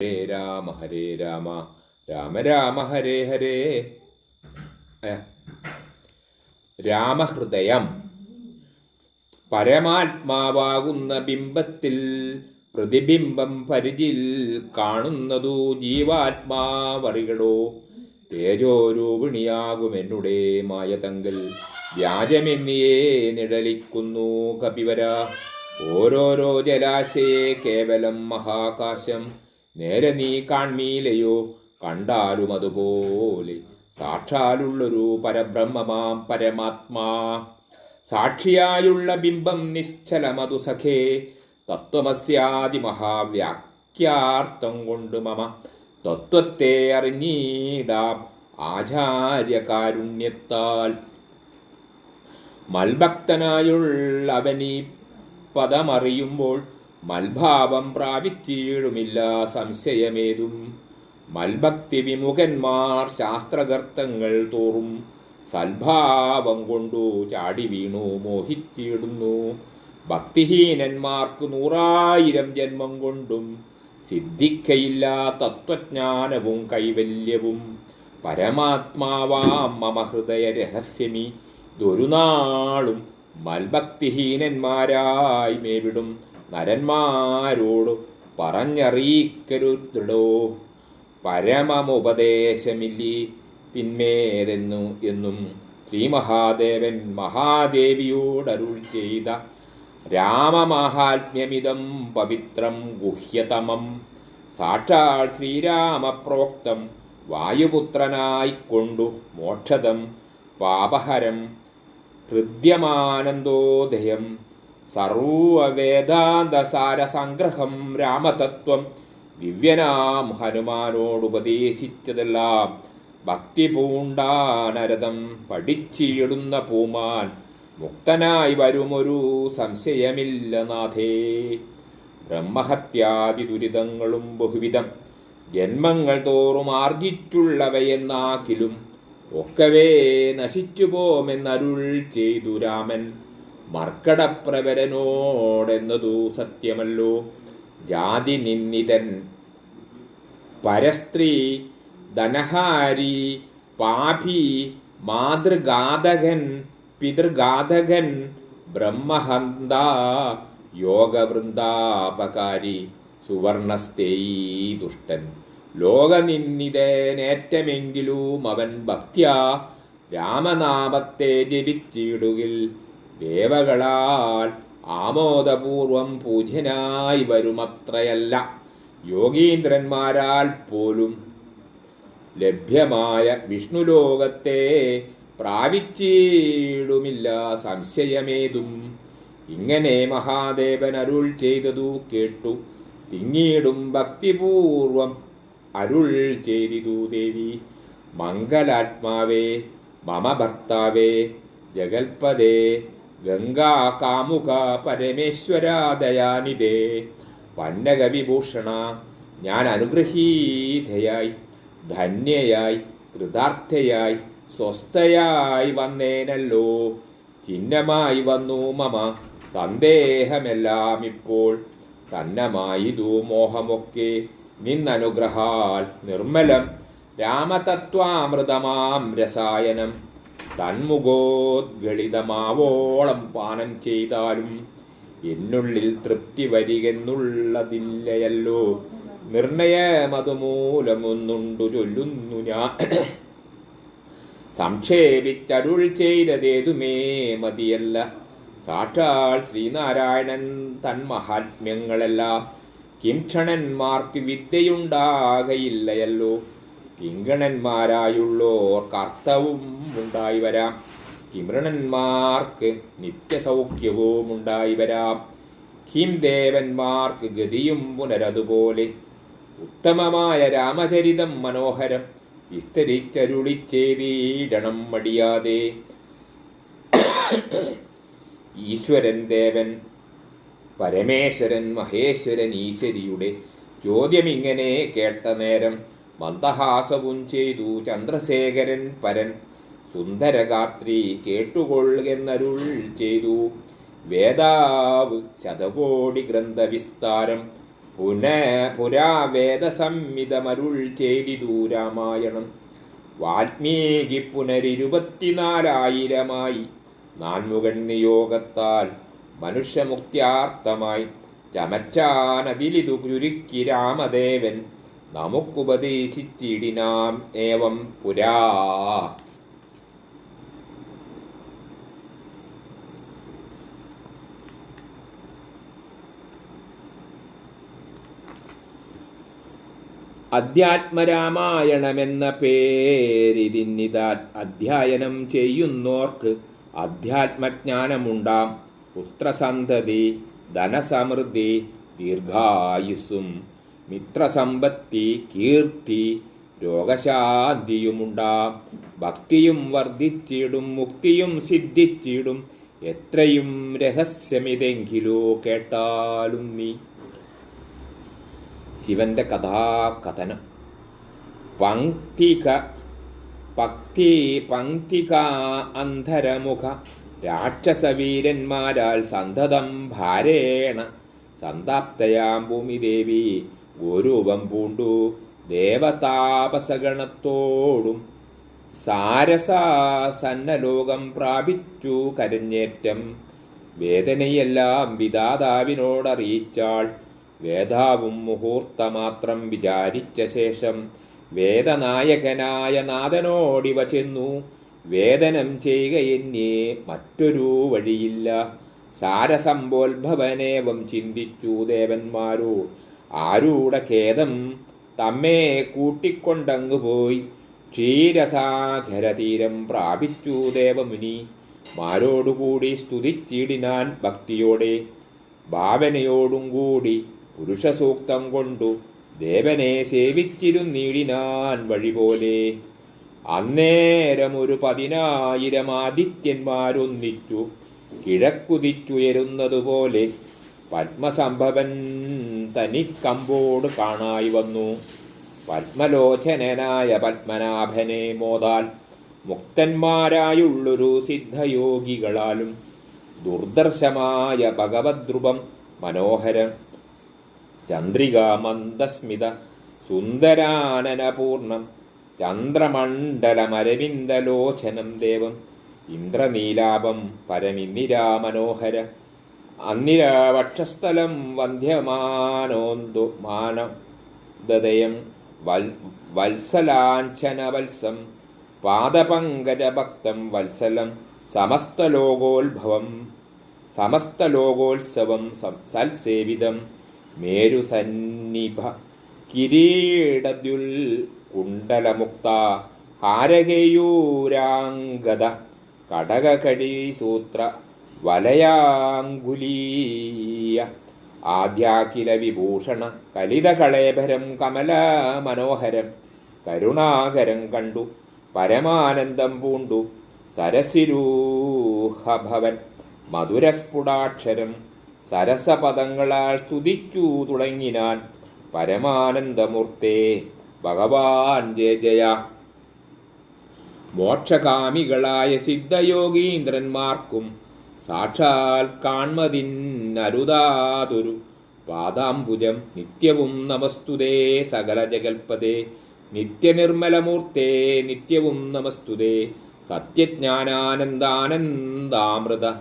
ഹരേ രാമ ഹരേ രാമ രാമ രാമ ഹരേ ഹരേ. രാമഹൃദയം പരമാത്മാവാകുന്ന ബിംബത്തിൽ പ്രതിബിംബം പരിചിൽ കാണുന്നതു ജീവാത്മാവറികളോ തേജോരൂപിണിയാകുമെന്നുടെ മായതങ്കൽ വ്യാജമെന്നിയേ നിഴലിക്കുന്നു കപിവര. ഓരോരോ ജലാശയെ കേവലം മഹാകാശം. നേരെ നീ കാൺമീലയോ കണ്ടാലും അതുപോലെ. സാക്ഷാലുള്ളൊരു പരബ്രഹ്മമാം പരമാത്മാ. സാക്ഷിയായുള്ള ബിംബം നിശ്ചലമതു സഖേ. തത്വമസ്യാദി മഹാവ്യാഖ്യാർത്ഥം കൊണ്ട് മമ തത്വത്തെ അറിഞ്ഞീടാം ആചാര്യകാരുണ്യത്താൽ. മൽഭക്തനായുള്ളവനീ പദമറിയുമ്പോൾ മൽഭാവം പ്രാപിച്ചിടുമില്ല സംശയമേതും. മൽഭക്തി വിമുഖന്മാർ ശാസ്ത്രകർത്തങ്ങൾ തോറും സൽഭാവം കൊണ്ടു ചാടി വീണു മോഹിച്ചിടുന്നു. ഭക്തിഹീനന്മാർക്ക് നൂറായിരം ജന്മം കൊണ്ടും സിദ്ധിക്കയില്ല തത്വജ്ഞാനവും കൈവല്യവും. പരമാത്മാവാം മമ ഹൃദയ രഹസ്യമി ദുരുനാളും നാളും മൽഭക്തിഹീനന്മാരായി മേവിടും. നരന്മാരോട് ദൃഢോ. പരമമുപദേശമില്ലി പിന്മേതെന്നു എന്നും ശ്രീ മഹാദേവൻ മഹാദേവിയോടരുൾ ചെയ്ത രാമമാഹാത്മ്യമിതം പവിത്രം ഗുഹ്യതമം. സാക്ഷാൽ ശ്രീരാമപ്രോക്തം വായുപുത്രനായിക്കൊണ്ടു മോക്ഷതം പാപഹരം ഹൃദ്യമാനന്ദോദയം. സർവവേദാന്തസാരസംഗ്രഹം രാമതത്വം ദിവ്യനാം ഹനുമാനോടുപദേശിച്ചതെല്ലാം ഭക്തി പൂണ്ടാനരതം പഠിച്ചിടുന്ന പൂമാൻ മുക്തനായി വരുമൊരു സംശയമില്ല നാഥേ. ബ്രഹ്മഹത്യാദി ദുരിതങ്ങളും ബഹുവിധം ജന്മങ്ങൾ തോറും ആർജിച്ചുള്ളവയെന്നാക്കിലും ഒക്കവേ നശിച്ചു പോമെന്നരുൾ ചെയ്തു രാമൻ. മർക്കടപ്രവരനോടെന്നതു സത്യമല്ലോ. ജാതി നിന്നിതൻ പരസ്ത്രീ ധനഹാരി പാപി മാതൃഘാതകൻ പിതൃഘാതകൻ ബ്രഹ്മഹന്ത യോഗവൃന്ദാപകാരി സുവർണസ്ഥേയി ദുഷ്ടൻ. ലോകനിന്നിതേനേറ്റമെങ്കിലും അവൻ ഭക്ത്യ രാമനാമത്തെ ജപിച്ചിടുകിൽ ദേവകളാൽ ആമോദപൂർവം പൂജ്യനായി വരുമത്രയല്ല. യോഗീന്ദ്രന്മാരാൽ പോലും ലഭ്യമായ വിഷ്ണുലോകത്തെ പ്രാപിച്ചിടുമില്ല. സംശയമേതും ഇങ്ങനെ മഹാദേവൻ അരുൾ ചെയ്തതു കേട്ടു. തിങ്ങിയിടും ഭക്തിപൂർവം അരുൾ ചെയ്തിതു ദേവി. മംഗലാത്മാവേ മമ ഭർത്താവേ ജഗൽപദേ ഗംഗാ കാമുക പരമേശ്വര ദയാനിതേ വന്നകവിഭൂഷണ ഞാൻ അനുഗ്രഹീതയായി ധന്യയായി കൃതാർത്ഥയായി സ്വസ്ഥയായി വന്നേനല്ലോ. ചിഹ്നമായി വന്നു മമ സന്ദേഹമെല്ലാം ഇപ്പോൾ. തന്നമായിതു മോഹമൊക്കെ നിന്നനുഗ്രഹാൽ നിർമ്മലം. രാമതത്വാമൃതമാം രസായനം. തന്മുഖോദ്ഗളിതമാവോളം പാനം ചെയ്താലും എന്നുള്ളിൽ തൃപ്തി വരികെന്നുള്ളതില്ലയല്ലോ. നിർണയമതുമൂലമൊന്നുണ്ടു ചൊല്ലുന്നു ഞാൻ. സംക്ഷേപിച്ചരുൾ ചെയ്തതേതുമേ മതിയല്ല. സാക്ഷാൽ ശ്രീനാരായണൻ തൻ മഹാത്മ്യങ്ങളെല്ലാം കിംക്ഷണന്മാർക്ക് വിദ്യയുണ്ടാകയില്ലയല്ലോ. കിങ്കണന്മാരായുള്ളോർ കർത്തവും ഉണ്ടായി വരാം. കിമൃണന്മാർക്ക് നിത്യസൗഖ്യവും ഉണ്ടായി വരാം. കിം ദേവന്മാർക്ക് ഗതിയും പുനരതുപോലെ. ഉത്തമമായ രാമചരിതം മനോഹരം. വിസ്തരിച്ചരുളിച്ചേതീടണം മടിയാതെ. ഈശ്വരൻ ദേവൻ പരമേശ്വരൻ മഹേശ്വരൻ ഈശ്വരിയുടെ ചോദ്യമിങ്ങനെ കേട്ട നേരം മന്ദഹാസവും ചെയ്തു ചന്ദ്രശേഖരൻ പരൻ സുന്ദരഗാത്രി കേട്ടുകൊള്ളുകെന്നരുൾ ചെയ്തു. വേദാവ് ശതകോടി ഗ്രന്ഥവിസ്താരം പുന പുരാ വേദസംഹിതമരുൾ ചെയ്തിതു രാമായണം. വാൽമീകി പുനരിരുപത്തിനാലായിരമായി നാൻമുകൻ നിയോഗത്താൽ മനുഷ്യമുക്തിയാർത്ഥമായി ചമച്ചാനതിലിതു ചുരുക്കി രാമദേവൻ നമുക്കുപദേശിച്ചിടിനാം ഏവം പുരാ. അധ്യാത്മരാമായണമെന്ന പേരിതിന്നിതാ അധ്യയനം ചെയ്യുന്നോർക്ക് അധ്യാത്മജ്ഞാനമുണ്ടാം. പുത്രസന്തതി ധനസമൃദ്ധി ദീർഘായുസ്സും മിത്രസമ്പത്തി കീർത്തി രോഗശാന്തിയുമുണ്ടാം. ഭക്തിയും വർദ്ധിച്ചിടും മുക്തിയും സിദ്ധിച്ചിടും. എത്രയും രഹസ്യമിതെങ്കിലോ കേട്ടാലും നീ. ശിവന്റെ കഥാകഥനം. പങ്ക്തിക പക്തി പങ്ക്തിക അന്ധരമുഖ. രാക്ഷസവീരന്മാരാൽ സന്തതം ഭാരേണ. സന്താപ്തയാം ഭൂമിദേവി. ഗോരൂപം പൂണ്ടു ദേവതാപസഗണത്തോടും സാരസാസന്നലോകം പ്രാപിച്ചു കരഞ്ഞേറ്റം. വേദനയെല്ലാം വിധാതാവിനോടറിയിച്ചാൾ വേദാവും മുഹൂർത്തമാത്രം വിചാരിച്ച ശേഷം വേദനായകനായ നാഥനോടിവ ചെന്നു. വേദനം ചെയ്യുക എന്നെ മറ്റൊരു വഴിയില്ല. സാരസമ്പോത്ഭവനേവം ചിന്തിച്ചു ദേവന്മാരോ ആരൂടെ ഖേദം തമ്മേ കൂട്ടിക്കൊണ്ടങ്ങു പോയി. ക്ഷീരസാഗരതീരം പ്രാപിച്ചു ദേവമുനി. മാരോടുകൂടി സ്തുതിച്ചിടിനാൻ ഭക്തിയോടെ. ഭാവനയോടും കൂടി പുരുഷസൂക്തം കൊണ്ടു ദേവനെ സേവിച്ചിരുന്നീടിനാൻ വഴി പോലെ അന്നേരമൊരു പതിനായിരം ആദിത്യന്മാരൊന്നിച്ചു കിഴക്കുതിച്ചുയരുന്നതുപോലെ പത്മസംഭവൻ തനിക്കമ്പോട് കാണായി വന്നു. പത്മലോചനനായ പത്മനാഭനെ മോതാൽ മുക്തന്മാരായുള്ളൊരു സിദ്ധയോഗികളാലും ദുർദർശമായ ഭഗവദ്രൂപം മനോഹരം. ചന്ദ്രിക മന്ദസ്മിത സുന്ദരാനനപൂർണം ചന്ദ്രമണ്ഡലമരവിന്ദലോചനം ദേവം ഇന്ദ്രനീലാപം അന്നിരാവക്ഷസ്ഥലം വന്ധ്യമാനോന്തു മാനദയം വൽ വത്സലാഞ്ചനവത്സം പാദപങ്കജഭക്തം വത്സലം സമസ്തലോകോത്ഭവം സമസ്തലോകോത്സവം സൽസേവിതം മേരുസന്നിഭ കിരീടദ്യുൽ കുണ്ടലമുക്ത ഹാരകയൂരാംഗത കടകകടി സൂത്ര വലയാങ്കുലീയ. ആദ്യാഖില വിഭൂഷണ കലിതകളേഭരം കമല മനോഹരം കരുണാകരം കണ്ടു പരമാനന്ദം പൂണ്ടു സരസിരൂഹഭവൻ. മധുരസ്ഫുടാക്ഷരം സരസപദങ്ങളാൽ സ്തുതിച്ചു തുടങ്ങിനാൻ പരമാനന്ദമൂർത്തേ ഭഗവാൻ ജയ ജയ. മോക്ഷകാമികളായ സിദ്ധയോഗീന്ദ്രന്മാർക്കും സാക്ഷാൽ കാൺമതിന്നരുതാതൊരു പാദാംബുജം നിത്യവും നമസ്തുതേ സകല ജഗൽപതേ നിത്യനിർമ്മലമൂർത്തേ നിത്യവും നമസ്തുതേ സത്യജ്ഞാനാനന്ദാനന്ദാമൃത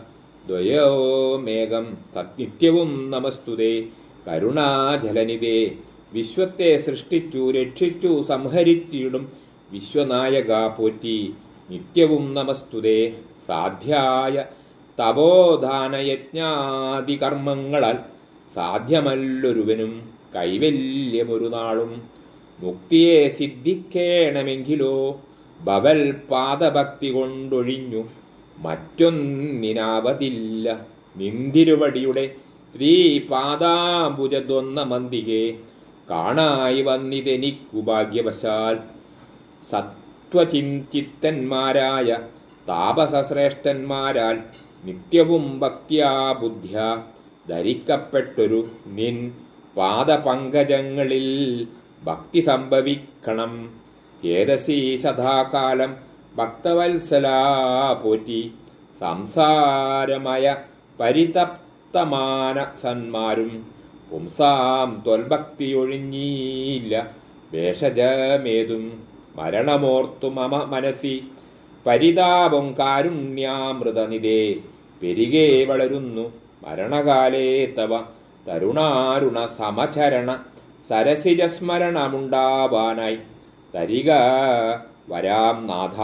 ദ്വയോമേകം നിത്യവും നമസ്തുതേ കരുണാജലനിതേ വിശ്വത്തെ സൃഷ്ടിച്ചു രക്ഷിച്ചു സംഹരിച്ചിടും വിശ്വനായക പോറ്റി നിത്യവും നമസ്തുതേ സാധ്യായ തപോദാനയജ്ഞാദി കർമ്മങ്ങളാൽ സാധ്യമല്ലൊരുവനും കൈവല്യമൊരു നാളും മുക്തിയെ സിദ്ധിക്കേണമെങ്കിലോ ബവൽ പാദഭക്തി കൊണ്ടൊഴിഞ്ഞു മറ്റൊന്നിനാവതില്ല. നിന്തിരുവടിയുടെ ശ്രീ പാദാംബുജദ്വന്ന മന്തികെ കാണായി വന്നിതെനിക്കു ഭാഗ്യവശാൽ സത്വചിന്തിത്തന്മാരായ താപസശ്രേഷ്ഠന്മാരാൽ നിത്യവും ഭക്തിയാ ബുദ്ധ്യ ധരിക്കപ്പെട്ടൊരു നിൻ പാദപങ്കജങ്ങളിൽ ഭക്തി സംഭവിക്കണം. ചേതസി സദാകാലം ഭക്തവത്സലാ പോറ്റി സംസാരമയ പരിതപ്തമാന സന്മാരും പുംസാം ത്വൽഭക്തിയൊഴിഞ്ഞില്ല വേഷജമേതും മരണമോർത്തു മമ മനസ്സി. പരിതാപം കാരുണ്യാമൃതനിതേ പെരികെ വളരുന്നു. മരണകാലേ തവ. തരുണാരുണ സമചരണ. സരസിജസ്മരണമുണ്ടാവാനായി. തരിക വരാം നാഥ.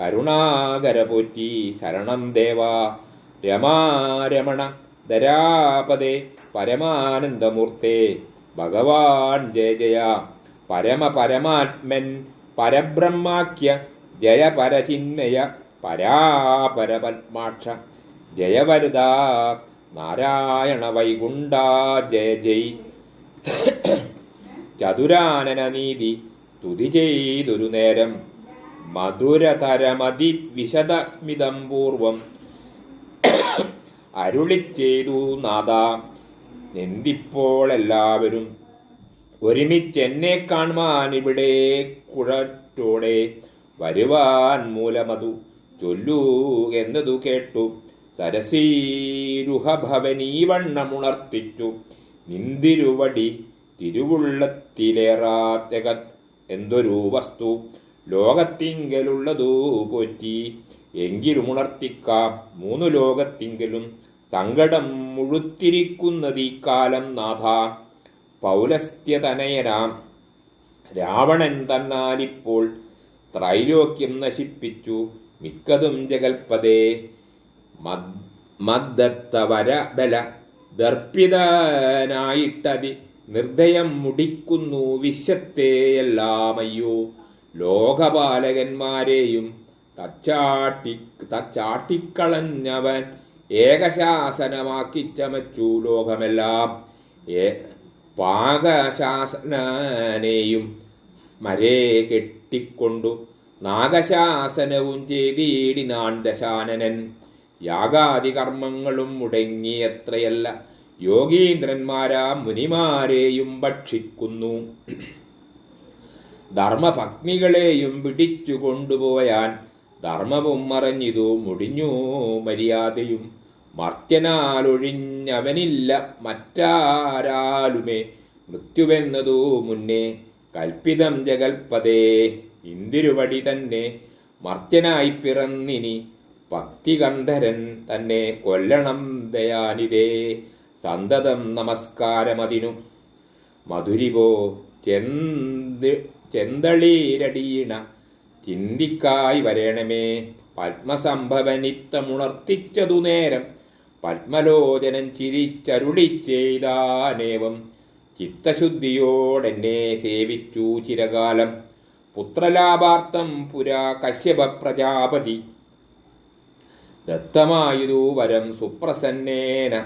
കരുണാകര പോറ്റി ശരണം ദേവ. രമാരമണ ദരാപദേ പരമാനന്ദമൂർത്തേ. ഭഗവാൻ ജയ ജയ. പരമ പരമാത്മൻ പരബ്രഹ്മാഖ്യ. ജയ പരചിന്മയ. പരാപര പത്മാക്ഷ ജയവരുത നാരായണ വൈകുണ്ഠ ജയ ജയ്. ചതുരാനന നീതി സ്തുതി ചെയ്തൊരു നേരം മധുരതരമതി വിശദസ്മിതം പൂർവം. അരുളി ചെയ്തു നാഥ നിന്ദിപ്പോൾ എല്ലാവരും ഒരുമിച്ച് എന്നെ കാണുവാൻ ഇവിടെ കുഴറ്റോടെ വരുവാൻ മൂലമതു ചൊല്ലൂ എന്നതു കേട്ടു. സരസീരുഹഭവനീവണ്ണമുണർത്തിച്ചു നിന്തിരുവടി തിരുവുള്ളത്തിലേറാത്തക എന്തൊരു വസ്തു. ലോകത്തിങ്കലുള്ളതൂ പോറ്റി. എങ്കിലുമുണർത്തിക്കാം മൂന്നു ലോകത്തിങ്കലും. സങ്കടം മുഴുത്തിരിക്കുന്നതീ കാലം നാഥ. പൗലസ്ത്യതനയനാം രാവണൻ തന്നാലിപ്പോൾ ത്രൈലോക്യം നശിപ്പിച്ചു. മിക്കതും ജഗൽപദേ മദ്- മദ്ദത്തവര ബല ദർപ്പിതനായിട്ടതി നിർദ്ദയം മുടിക്കുന്നു വിശ്വത്തെയെല്ലാമയ്യോ ലോകപാലകന്മാരെയും തച്ചാട്ടി തച്ചാട്ടിക്കളഞ്ഞവൻ ഏകശാസനമാക്കി ചമച്ചു ലോകമെല്ലാം. ഏ മരേ കെട്ടിക്കൊണ്ടു നാഗശാസനവും ചെയ്തിടിനാൻ ദശാനനൻ. യാഗാദി കർമ്മങ്ങളും മുടങ്ങിയത്രയല്ല. യോഗീന്ദ്രന്മാരാ മുനിമാരെയും ഭക്ഷിക്കുന്നു. ധർമ്മഭഗ്നികളെയും പിടിച്ചു കൊണ്ടുപോയാൻ ധർമ്മവും മറഞ്ഞിതു മുടിഞ്ഞു മര്യാദയും. മർത്യനാലൊഴിഞ്ഞവനില്ല മറ്റാരാലുമേ. മൃത്യുവെന്നതു മുന്നേ കൽപ്പിതം ജഗൽപദേ ഇന്ദിരുവടി തന്നെ മർത്യനായി പിറന്നിനി ഭക്തികന്ധരൻ തന്നെ കൊല്ലണം ദയാനിതേ സന്തതം നമസ്കാരമതിനു. മധുരിവോ ചെന്ത് ചെന്തളീരടീണ ചിന്തിക്കായി വരേണമേ. പത്മസംഭവനിത്തമുണർത്തിച്ചതു നേരം പത്മലോചനൻ ചിരിച്ചരുളി ചെയ്താനേവം. ചിത്തശുദ്ധിയോടെന്നെ സേവിച്ചു ചിരകാലം. പുത്രലാഭാർത്ഥം പുരാ കശ്യപ പ്രജാപതി ദത്തമായതു വരം സുപ്രസന്നേന.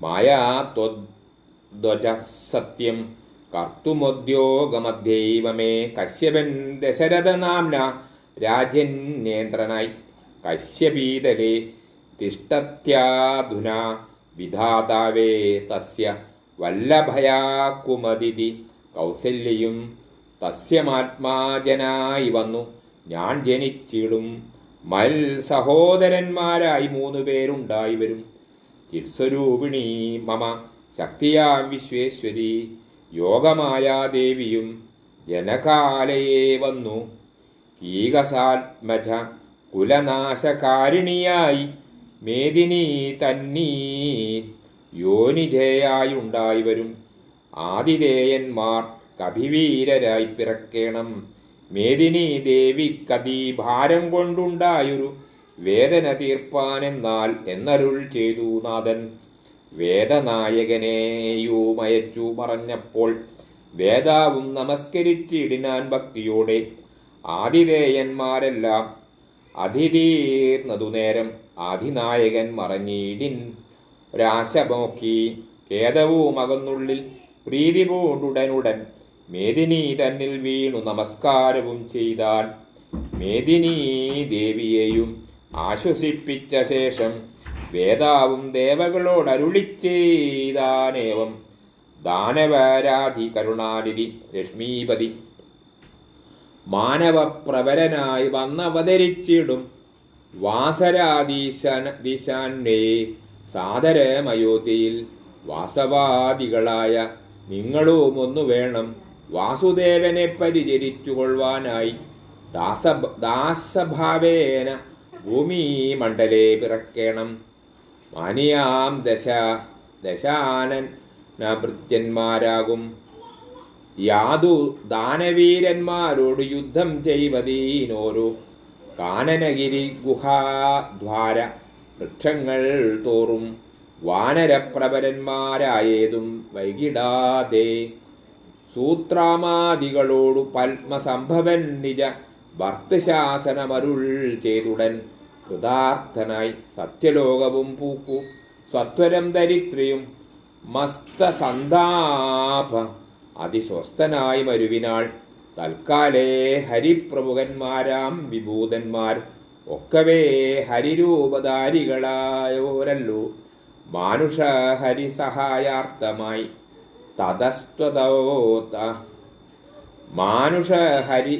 മായാത്വധ്വജ സത്യം. കർത്തുമോദ്യോഗമധ്യൈവമേ കശ്യപൻ ദശരഥനാംന രാജന്യേന്ദ്രനായി കശ്യപീതലെ തിഷ്ടത്യാധുന വിധാതാവേ തസ്യ വല്ലഭയാക്കുമതിഥി കൗസല്യയും തസ്യമാത്മാജനായി വന്നു. ഞാൻ ജനിച്ചിടും മൽ സഹോദരന്മാരായി മൂന്ന് പേരുണ്ടായി വരും. ചിത്സ്വരൂപിണി മമ ശക്തിയാം വിശ്വേശ്വരി യോഗമായാദേവിയും ജനകാലയെ വന്നു. കീകസാത്മജ കുലനാശകാരിണിയായി മേദിനി തന്നീ യോനിജയായുണ്ടായി വരും. ആതിഥേയന്മാർ കവിവീരരായി പിറക്കേണം. മേദിനി ദേവി കതി ഭാരം കൊണ്ടുണ്ടായൊരു വേദന തീർപ്പാനെന്നാൽ എന്നരുൾ ചെയ്തു നാഥൻ. വേദനായകനെയുമയച്ചു പറഞ്ഞപ്പോൾ വേദാവും നമസ്കരിച്ചിടിനാൻ ഭക്തിയോടെ. ആതിഥേയന്മാരെല്ലാം അതിതീർന്നതു നേരം ആതിനായകൻ മറഞ്ഞിടിൻ. ഒരാശ നോക്കി അകന്നുള്ളിൽ പ്രീതി പൂണ്ടുടനുടൻ മേദിനി തന്നിൽ വീണു നമസ്കാരവും ചെയ്താൽ മേദിനി ദേവിയെയും ആശ്വസിപ്പിച്ച ശേഷം വേദാവും ദേവകളോട് അരുളിച്ചെയ്താനേവം. ദാനവരാധി കരുണാനിധി ലക്ഷ്മീപതി. മാനവപ്രവരനായി വന്നവതരിച്ചിടും. വാസരാധീശന ദിശാന്വേ സാദരമയോധ്യയിൽ വാസവാദികളായ നിങ്ങളും ഒന്നു വേണം. വാസുദേവനെ പരിചരിച്ചുകൊള്ളുവാനായി ദാസ ദാസഭാവേന ഭൂമി മണ്ഡലേ പിറക്കേണം. മാനിയാം ദശ ദശാനൻ ഭൃത്യന്മാരാകും യാതു ദാനവീരന്മാരോട് യുദ്ധം ചെയ്വതീനോരു. കാനനഗിരി ഗുഹാദ്വാര വൃക്ഷങ്ങൾ തോറും വാനരപ്രബലന്മാരായേതും വൈകിടാതെ സൂത്രാമാദികളോടു പത്മസംഭവൻ നിജ ഭർത്തശാസനമരുൾ ചെയ്തുടൻ. കൃതാർത്ഥനായി സത്യലോകവും പൂക്കു. സ്വത്വരം ധരിത്രിയും മസ്തസന്താപ അതിസ്വസ്ഥനായി മരുവിനാൾ തൽക്കാലേ ഹരിപ്രമുഖന്മാരാം വിഭൂതന്മാർ ഒക്കവേ ഹരിരൂപധാരികളായോരല്ലോ. മാനുഷ ഹരിസഹായാർത്ഥമായി തതസ്ത്വതോത്ത മാനുഷഹരി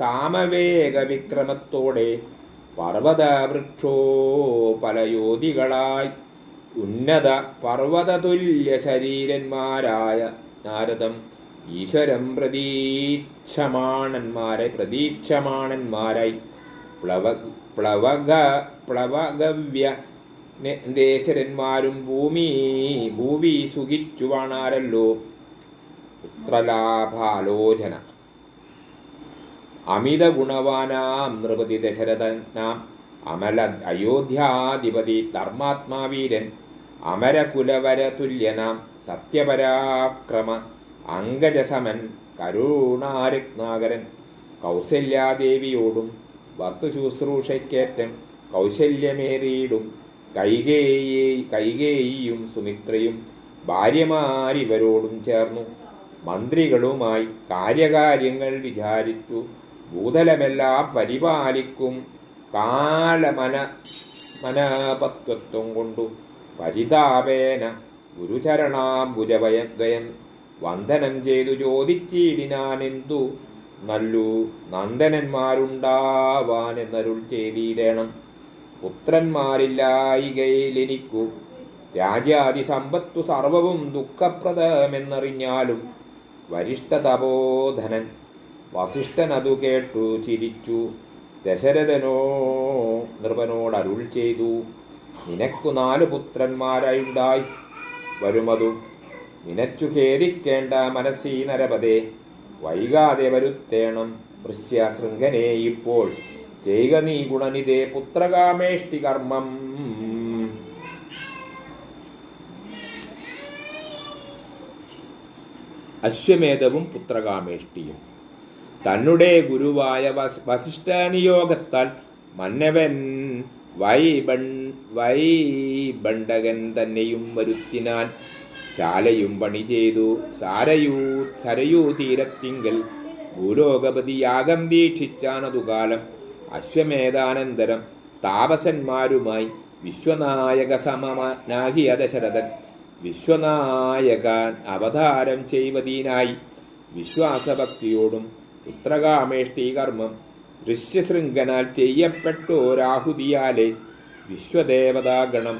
സാമവേഗ വിക്രമത്തോടെ പർവത വൃക്ഷോ പലയോധികളായി ഉന്നത പർവതതുല്യ ശരീരന്മാരായ നാരദം ഈശ്വരം പ്രതീക്ഷമാണന്മാരെ പ്രതീക്ഷമാണന്മാരായി പ്ലവ പ്ലവക പ്ലവഗവ്യ ദേശരന്മാരും ഭൂമി ഭൂവി സുഖിച്ചു വാണാരല്ലോ. പുത്രലാഭാലോചന അമിത ഗുണവാനാം നൃപതി ദശരഥനാം. അമല അയോധ്യാധിപതി ധർമാത്മാവീരൻ. അമരകുലവര തുല്യനാം സത്യപരാക്രമ അങ്കജസമൻ കരുണാരത്നാകരൻ. കൗസല്യാദേവിയോടും ഭർത്തുശുശ്രൂഷയ്ക്കേറ്റം കൗശല്യമേറിയിടും കൈകേയി കൈകേയിയും സുമിത്രയും ഭാര്യമാരിവരോടും ചേർന്നു. മന്ത്രികളുമായി കാര്യകാര്യങ്ങൾ വിചാരിച്ചു. ഭൂതലമെല്ലാം പരിപാലിക്കും കാലമന മനപത്വത്വം കൊണ്ടു. പരിതാപേന ഗുരുചരണാംബുജവയം ദ്വയം വന്ദനം ചെയ്തു ചോദിച്ചിടിനാനെന്തു? നല്ലു നന്ദനന്മാരുണ്ടാവാനെന്നരുൾ ചെയ്തിടണം. പുത്രന്മാരില്ലായികയിലെനിക്കു രാജ്യാദി സമ്പത്തു സർവവും ദുഃഖപ്രദമെന്നറിഞ്ഞാലും വരിഷ്ഠതപോധനൻ വസിഷ്ഠനതു കേട്ടു ചിരിച്ചു. ദശരഥനോ നൃപനോടരുൾ ചെയ്തു. നിനക്കു നാല് പുത്രന്മാരായുണ്ടായി. വരുമതു. നിനച്ചു ഖേദിക്കേണ്ട മനസ്സീ നരപതേ വൈകാതെ വരുത്തേണം. വൃശ്യശൃംഗനെ ഇപ്പോൾ ചെയ്യുക നീ ഗുണനിതേ പുത്രകാമേഷ്ടി കർമ്മം. അശ്വമേധവും പുത്രകാമേഷ്ടിയും. തന്നുടെ ഗുരുവായ വസ്- വസിഷ്ഠനിയോഗത്താൽ മന്നവൻ വൈബൺ വൈബണ്ടകൻ തന്നെയും വരുത്തിനാൻ ശാലയും പണി ചെയ്തു. സാരയൂ സരയൂ തീരത്തിങ്കൽ ഭൂലോകപതി യാഗം ദീക്ഷിച്ചാനതു കാലം അശ്വമേധാനന്തരം താപസന്മാരുമായി വിശ്വനായക സമനാകിയ ദശരഥൻ വിശ്വനായകൻ അവതാരം ചെയ്വതീനായി വിശ്വാസഭക്തിയോടും പുത്രകാമേഷ്ടി കർമ്മം ദൃശ്യശൃംഖനാൽ ചെയ്യപ്പെട്ടോരാഹുതിയാലെ വിശ്വദേവതാഗണം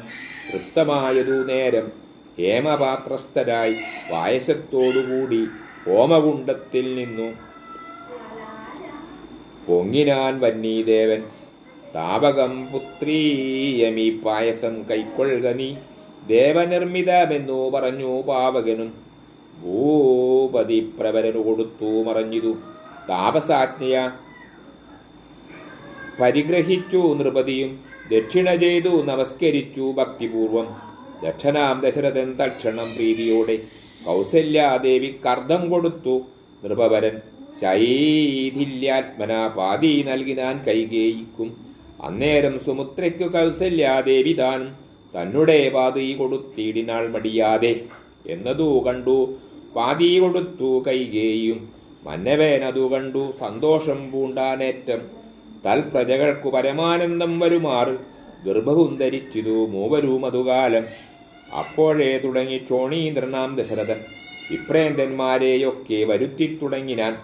തൃപ്തമായതു നേരം ഹേമപാത്രസ്ഥരായി പായസത്തോടുകൂടി ഹോമകുണ്ടത്തിൽ നിന്നു പൊങ്ങിനാൻ വന്നീദേവൻ. താപകം പുത്രീയമീ പായസം കൈക്കൊള്ളുക ദേവനിർമ്മിതമെന്നു പറഞ്ഞു പാവകനും. ഭൂപതി പ്രവരനു കൊടുത്തു മറഞ്ഞിതു. താപസാജ്ഞയ പരിഗ്രഹിച്ചു നൃപതിയും. ദക്ഷിണ ചെയ്തു നമസ്കരിച്ചു ഭക്തിപൂർവം. ദക്ഷണാം ദശരഥൻ തക്ഷണം പ്രീതിയോടെ കൗസല്യാദേവി കർദ്ദം കൊടുത്തു നൃപവരൻ. ശൈഥില്യാത്മന പാതി നൽകിനാൻ കൈകേയിക്കും. അന്നേരം സുമുത്രയ്ക്കു കൗസല്യാദേവി താൻ തന്നെ പാതി കൊടുത്തിടിനാൾ മടിയാതെ എന്നതു കണ്ടു. പാതി കൊടുത്തു കൈകേയും. മന്നവേനതു കണ്ടു. സന്തോഷം പൂണ്ടാനേറ്റം. തൽപ്രജകൾക്കു പരമാനന്ദം വരുമാർ. ഗർഭവും ധരിച്ചിതു മൂവരും അതുകാലം. അപ്പോഴേ തുടങ്ങി ചോണീന്ദ്രനാം ദശരഥൻ. വിപ്രേന്ദ്രന്മാരെയൊക്കെ വരുത്തി തുടങ്ങിനാൻ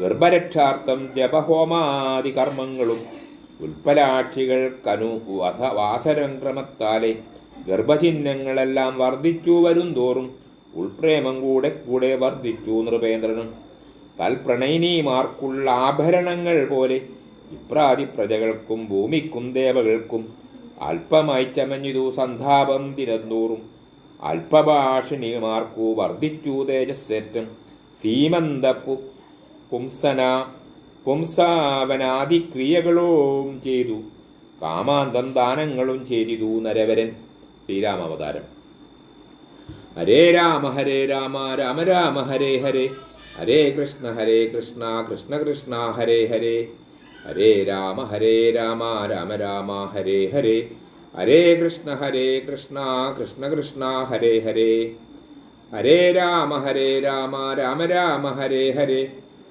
ഗർഭരക്ഷാർത്ഥം ജപഹോമാദി കർമ്മങ്ങളും ഉൽപ്പലാക്ഷികൾക്കനു വസ വാസരംക്രമത്താലെ ഗർഭചിഹ്നങ്ങളെല്ലാം വർദ്ധിച്ചു വരും തോറും ഉൾപ്രേമം കൂടെ കൂടെ വർദ്ധിച്ചു നൃപേന്ദ്രനും. തൽപ്രണയിനിമാർക്കുള്ള ആഭരണങ്ങൾ പോലെ ഇപ്രാതി പ്രജകൾക്കും ഭൂമിക്കും ദേവകൾക്കും അല്പമായി ചമഞ്ഞിതു സന്താപം ദിനന്തോറും അല്പഭാഷിണിമാർക്കു വർദ്ധിച്ചു തേജസ്സേറ്റം. സീമന്തപ്പു പുംസന പുംസാവനാദിക്രിയകളും ചെയ്തു. കാമാന്തം ദാനങ്ങളും ചെയ്തിതു നരവരൻ. ശ്രീരാമാവതാരം ഹരേ രാമ ഹരേ രാമ രാമ രാമ ഹരേ ഹരേ. ഹരേ കൃഷ്ണ ഹരേ കൃഷ്ണ കൃഷ്ണ കൃഷ്ണ ഹരേ ഹരേ. ഹരേ രാമ ഹരേ രാമ രാമ രാമ ഹരേ ഹരേ. ഹരേ കൃഷ്ണ ഹരേ കൃഷ്ണ കൃഷ്ണ കൃഷ്ണ ഹരേ ഹരേ. ഹരേ രാമ ഹരേ രാമ രാമ രാമ ഹരേ ഹരേ.